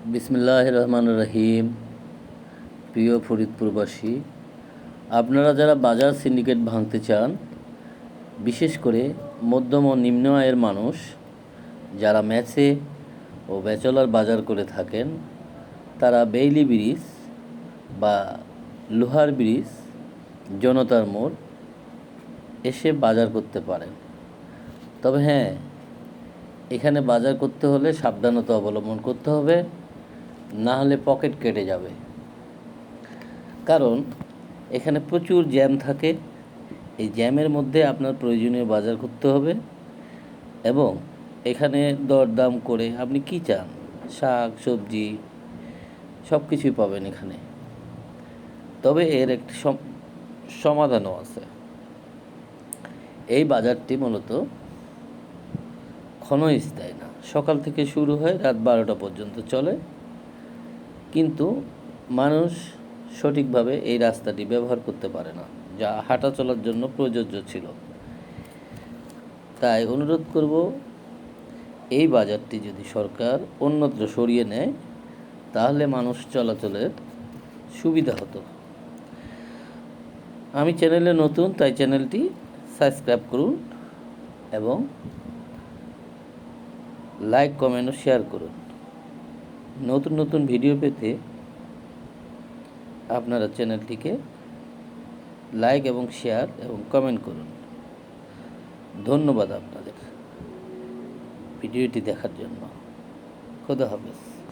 বিসমিল্লাহ রহমান রহিম প্রিয় ফরিদপুরবাসী, আপনারা যারা বাজার সিন্ডিকেট ভাঙতে চান, বিশেষ করে মধ্যম ও নিম্ন আয়ের মানুষ, যারা ম্যাচে ও ব্যাচলার বাজার করে থাকেন, তারা বেইলি ব্রিজ বা লোহার ব্রিজ, জনতার মোড় এসে বাজার করতে পারেন। তবে হ্যাঁ এখানে বাজার করতে হলে সাবধানতা অবলম্বন করতে হবে। না হলে পকেট কেটে যাবে। কারণ এখানে প্রচুর জ্যাম থাকে। এই জ্যামের মধ্যে আপনার প্রয়োজনীয় বাজার করতে হবে এবং এখানে দরদাম করে আপনি কি চান? শাক, সবজি সব কিছুই পাবেন এখানে। তবে এর একটি সম- সমাধানও আছে। এই বাজারটি মূলত ক্ষণস্থায়ী না। সকাল থেকে শুরু হয় রাত বারোটা পর্যন্ত চলে। কিন্তু মানুষ সঠিকভাবে এই রাস্তাটি ব্যবহার করতে পারে না, যা হাঁটা চলার জন্য প্রযোজ্য ছিল। তাই অনুরোধ করব, এই বাজারটি যদি সরকার অন্যত্র সরিয়ে নেয়, তাহলে মানুষ চলাচলের সুবিধা হতো। আমি চ্যানেলে নতুন, তাই চ্যানেলটি সাবস্ক্রাইব করুন এবং লাইক, কমেন্ট ও শেয়ার করুন। নতুন নতুন ভিডিও পেতে আপনারা চ্যানেলটিকে লাইক এবং শেয়ার এবং কমেন্ট করুন। ধন্যবাদ আপনাদের। ভিডিওটি দেখার জন্য। খোদা হাফেজ।